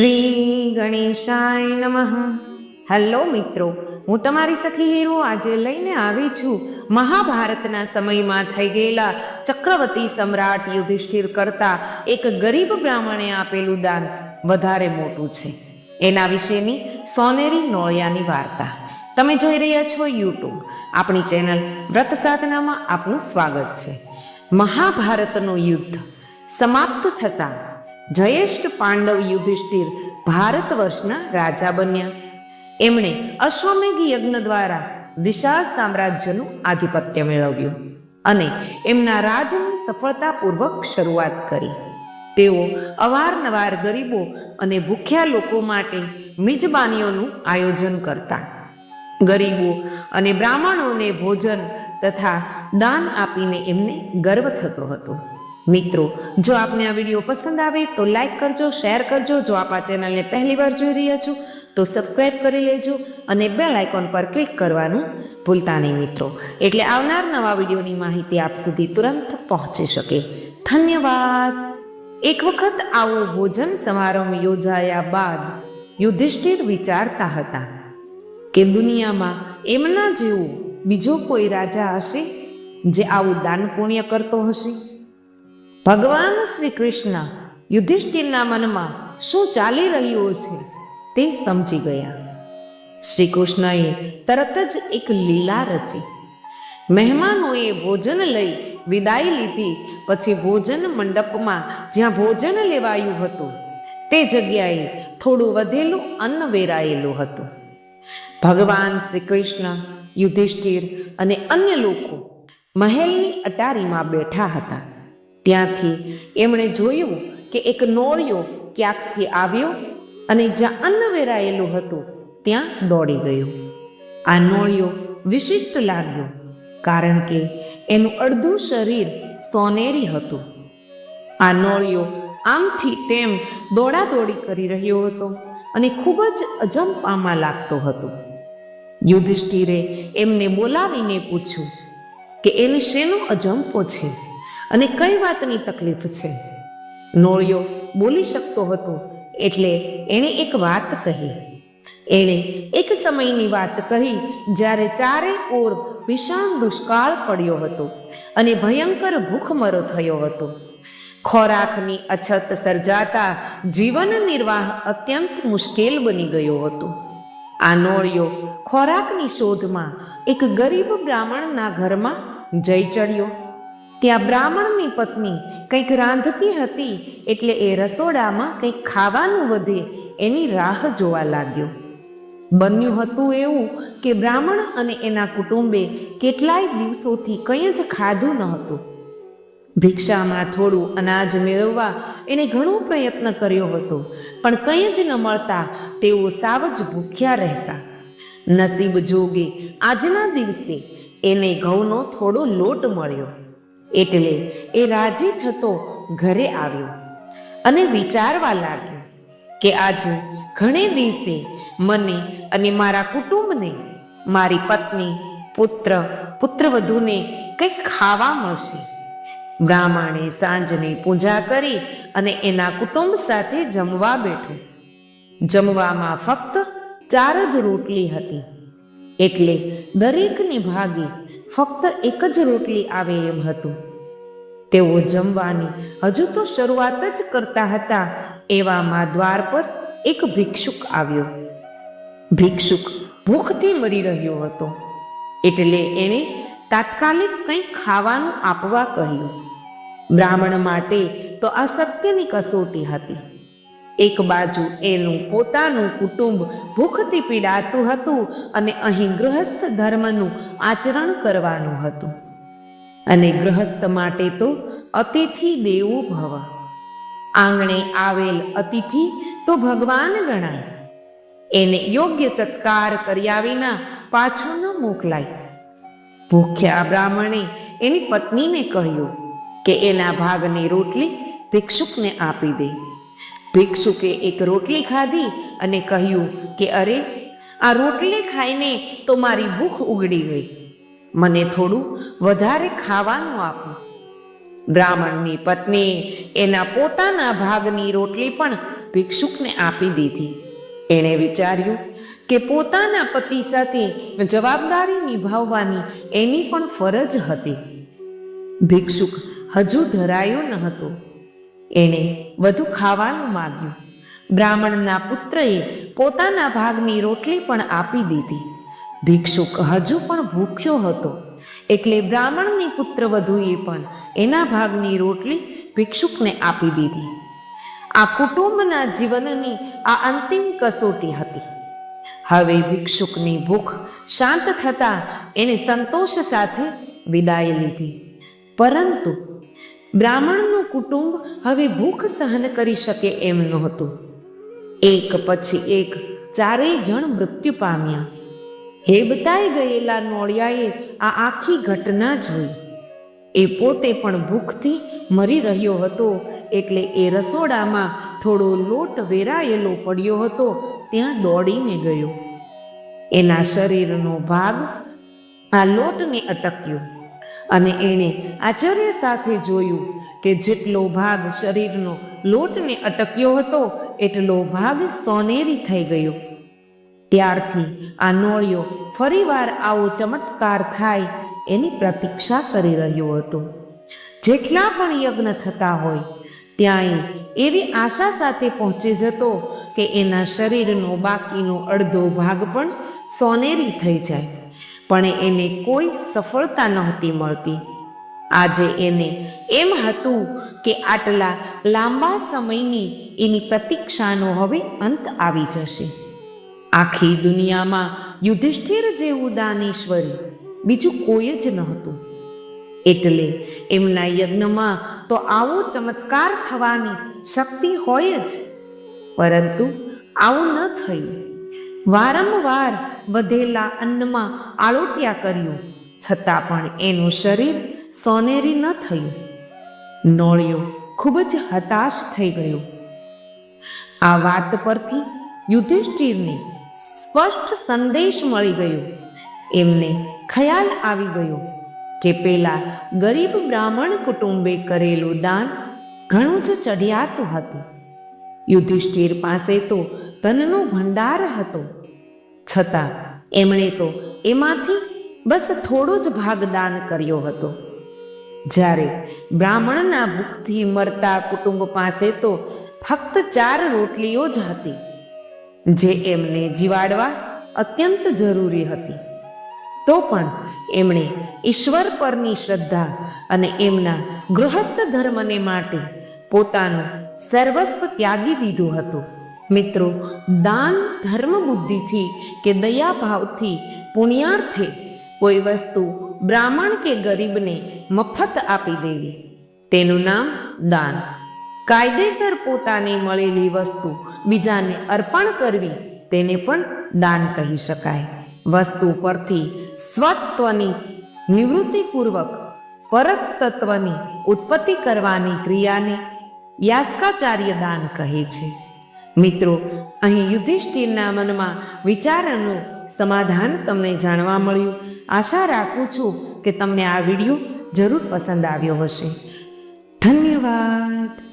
શ્રી ગણેશાય નમઃ. હેલો મિત્રો, હું તમારી સખી હીરો આજે લઈને આવી છું. મહાભારતના સમયમાં થઈ ગયેલા ચક્રવર્તી સમ્રાટ યુધિષ્ઠિર કરતા એક ગરીબ બ્રાહ્મણે આપેલું દાન વધારે મોટું છે. એના વિશેની સોનેરી નોળિયાની વાર્તા. તમે જોઈ રહ્યા છો યુટ્યુબ. આપણી ચેનલ વ્રત સાધનામાં આપનું સ્વાગત છે. મહાભારતનું યુદ્ધ સમાપ્ત થતાં જયેષ્ઠ પાંડવ યુધિષ્ઠિર ભારત વર્ષના રાજા બન્યા. એમણે અશ્વમેઘ યજ્ઞ દ્વારા વિશાળ સામ્રાજ્યનું આધિપત્ય મેળવ્યું અને એમના રાજની સફળતાપૂર્વક શરૂઆત કરી. તેઓ અવારનવાર ગરીબો અને ભૂખ્યા લોકો માટે મિજબાનીઓનું આયોજન કરતા. ગરીબો અને બ્રાહ્મણોને ભોજન તથા દાન આપીને એમને ગર્વ થતો હતો. મિત્રો, જો આપને આ વીડિયો પસંદ આવે તો લાઈક કરજો, શેર કરજો. જો આપ આ ચેનલને પહેલી વાર જોઈ રહ્યા છો, તો સબસ્ક્રાઈબ કરી લેજો અને બેલ આઇકોન પર ક્લિક કરવાનું ભૂલતા નહીં મિત્રો. એટલે આવનાર નવા વિડીયોની માહિતી આપ સુધી તુરંત પહોંચી શકે. ધન્યવાદ. એક વખત આવો ભોજન સમારંભ યોજાયા બાદ યુધિષ્ઠિર વિચારતા હતા કે દુનિયામાં એમના જેવો બીજો કોઈ રાજા હશે જે આવું દાન પુણ્ય કરતો હશે? ભગવાન શ્રી કૃષ્ણ યુધિષ્ઠિરના મનમાં શું ચાલી રહ્યું છે તે સમજી ગયા. શ્રી કૃષ્ણએ તરત જ એક લીલા રચી, મહેમાનોએ ભોજન લઈ વિદાય લીધી, પછી ભોજન મંડપમાં જ્યાં ભોજન લેવાયું હતું, તે જગ્યાએ થોડું વધેલું અન્ન વેરાયેલું હતું. ભગવાન શ્રી કૃષ્ણ યુધિષ્ઠિર અને અન્ય લોકો મહેલની અટારીમાં બેઠા હતા. ત્યાંથી એમણે જોયું કે એક નોળિયો ક્યાંકથી આવ્યો અને જ્યાં અન્ન વેરાયેલું હતું, ત્યાં દોડી ગયો. આ નોળિયો વિશિષ્ટ લાગ્યો, કારણ કે એનું અડધું શરીર સોનેરી હતું. આ નોળિયો આમથી તેમ દોડાદોડી કરી રહ્યો હતો અને ખૂબ જ અજંપામાં લાગતો હતો. યુધિષ્ઠિરે એમને બોલાવીને પૂછ્યું કે એને શેનો અજંપો છે? અને કઈ વાતની તકલીફ છે? નોળિયો બોલી શકતો હતો, એટલે એણે એક વાત કહી. એણે એક સમયની વાત કહી, જ્યારે ચારે ઓર વિશાળ દુષ્કાળ પડ્યો હતો અને ભયંકર ભૂખમરો થયો હતો. ખોરાકની અછત સર્જાતા જીવન નિર્વાહ અત્યંત મુશ્કેલ બની ગયો હતો. આ નોળિયો ખોરાકની શોધમાં એક ગરીબ બ્રાહ્મણના ઘરમાં જઈ ચડ્યો. ત્યાં બ્રાહ્મણની પત્ની કંઈક રાંધતી હતી એટલે એ રસોડામાં કંઈક ખાવાનું વધે એની રાહ જોવા લાગ્યો. બન્યું હતું એવું કે બ્રાહ્મણ અને એના કુટુંબે કેટલાય દિવસોથી કંઈ જ ખાધું ન હતું. ભિક્ષામાં થોડું અનાજ મેળવવા એને ઘણો પ્રયત્ન કર્યો હતો, પણ કંઈ જ ન મળતા તેઓ સાવ જ ભૂખ્યા રહેતા. નસીબ જોગે આજના દિવસે એને ઘઉંનો થોડો લોટ મળ્યો. એટલે એ રાજી થતો ઘરે આવ્યો અને વિચારવા લાગ્યો કે આજે ઘણે દિવસે મને અને મારા કુટુંબને, મારી પત્ની, પુત્ર, પુત્રવધૂને કંઈક ખાવા મળશે. બ્રાહ્મણે સાંજની પૂજા કરી અને એના કુટુંબ સાથે જમવા બેઠો. જમવામાં ફક્ત ચાર જ રોટલી હતી. એટલે દરેકની ભાગે ફક્ત એક જ રોટલી આવે એમ હતું. તેઓ જમવાની હજુ તો શરૂઆત જ કરતા હતા, એવામાં દ્વાર પર એક ભિક્ષુક આવ્યો. ભિક્ષુક ભૂખથી મરી રહ્યો હતો, એટલે એણે તાત્કાલિક કંઈક ખાવાનું આપવા કહ્યું. બ્રાહ્મણ માટે તો આ કસોટી હતી. એક બાજુ એનું પોતાનું કુટુંબ ભૂખથી પીડાતું હતું અને અહીં ગૃહસ્થ ધર્મનું આચરણ કરવાનું હતું. અને ગૃહસ્થ માટે તો અતિથિ દેવો ભવ. આંગણે આવેલ અતિથિ તો ભગવાન ગણાય. એને યોગ્ય ચત્કાર કર્યા વિના પાછો ન મોકલાય. ભૂખ્યા બ્રાહ્મણે એની પત્નીને કહ્યું કે એના ભાગની રોટલી ભિક્ષુકને આપી દે. ભિક્ષુકે એક રોટલી ખાધી અને કહ્યું કે, અરે, આ રોટલી ખાઈને તો મારી ભૂખ ઉગડી ગઈ. મને થોડું વધારે ખાવાનું આપો. બ્રાહ્મણની પત્નીએ એના પોતાના ભાગની રોટલી પણ ભિક્ષુકને આપી દીધી. એણે વિચાર્યું કે પોતાના પતિ સાથે જવાબદારી નિભાવવાની એની પણ ફરજ હતી. ભિક્ષુક હજુ ધરાયો ન હતો. એણે વધુ ખાવાનું માગ્યું. બ્રાહ્મણના પુત્રએ પોતાના ભાગની રોટલી પણ આપી દીધી. ભિક્ષુક હજુ પણ ભૂખ્યો હતો. એટલે બ્રાહ્મણની પુત્ર વધુએ પણ એના ભાગની રોટલી ભિક્ષુકને આપી દીધી. આ કુટુંબના જીવનની આ અંતિમ કસોટી હતી. હવે ભિક્ષુકની ભૂખ શાંત થતાં એણે સંતોષ સાથે વિદાય લીધી. પરંતુ બ્રાહ્મણનું કુટુંબ હવે ભૂખ સહન કરી શકે એમ નહોતું. એક પછી એક ચારેય જણ મૃત્યુ પામ્યા. હેબતાઈ ગયેલા નોળિયાએ આ આખી ઘટના જોઈ. એ પોતે પણ ભૂખથી મરી રહ્યો હતો, એટલે એ રસોડામાં થોડો લોટ વેરાયેલો પડ્યો હતો, ત્યાં દોડીને ગયો. એના શરીરનો ભાગ આ લોટને અટક્યો. અને એણે આશ્ચર્ય સાથે જોયું કે જેટલો ભાગ શરીરનો લોટને અટક્યો હતો, એટલો ભાગ સોનેરી થઈ ગયો. ત્યારથી આ નોળિયો ફરીવાર આવો ચમત્કાર થાય એની પ્રતીક્ષા કરી રહ્યો હતો. જેટલા પણ યજ્ઞ થતા હોય ત્યાં એ એવી આશા સાથે પહોંચી જતો કે એના શરીરનો બાકીનો અડધો ભાગ પણ સોનેરી થઈ જાય. પણ એને કોઈ સફળતા નહોતી મળતી. આજે એને એમ હતું કે આટલા લાંબા સમયની એની પ્રતીક્ષાનો હવે અંત આવી જશે. આખી દુનિયામાં યુધિષ્ઠિર જેવું દાનેશ્વરી બીજું કોઈ જ નહોતું. એટલે એમના યજ્ઞમાં તો આવો ચમત્કાર થવાની શક્તિ હોય જ. પરંતુ આવું ન થયું. વારંવાર વધેલા અન્નમાં આળોટ્યા કર્યું, છતાં પણ એનું શરીર સોનેરી ન થયું. નોળિયો ખૂબ જ હતાશ થઈ ગયો. આ વાત પરથી યુધિષ્ઠિરને સ્પષ્ટ સંદેશ મળી ગયો. એમને ખ્યાલ આવી ગયો કે પેલા ગરીબ બ્રાહ્મણ કુટુંબે કરેલું દાન ઘણું જ ચઢિયાતું હતું. યુધિષ્ઠિર પાસે તો ધનનો ભંડાર હતો. છતાં એમણે તો એમાંથી બસ થોડો જ ભાગ દાન કર્યો હતો. જ્યારે બ્રાહ્મણના ભૂખથી મરતા કુટુંબ પાસે તો ફક્ત ચાર રોટલીઓ જ હતી, જે એમને જીવાડવા અત્યંત જરૂરી હતી. તો પણ એમણે ઈશ્વર પરની શ્રદ્ધા અને એમના ગૃહસ્થ ધર્મને માટે પોતાનું સર્વસ્વ ત્યાગી દીધું હતું. મિત્રો, દાન ધર્મ બુદ્ધિથી કે દયાભાવથી પુણ્યાર્થે કોઈ વસ્તુ બ્રાહ્મણ કે ગરીબને મફત આપી દેવી. તેનું નામ દાન. કાયદેસર પોતાને મળેલી વસ્તુ બીજાને અર્પણ કરવી તેને પણ દાન કહી શકાય. વસ્તુ પરથી સ્વત્વની, નિવૃત્તિપૂર્વક, પરસ્તત્વની ઉત્પત્તિ કરવાની ક્રિયાને યાસ્કાચાર્ય દાન કહે છે. મિત્રો, અહીં યુધિષ્ઠિરના મનમાં વિચારનું સમાધાન તમને જાણવા મળ્યું. આશા રાખું છું કે તમને આ વીડિયો જરૂર પસંદ આવ્યો હશે. ધન્યવાદ.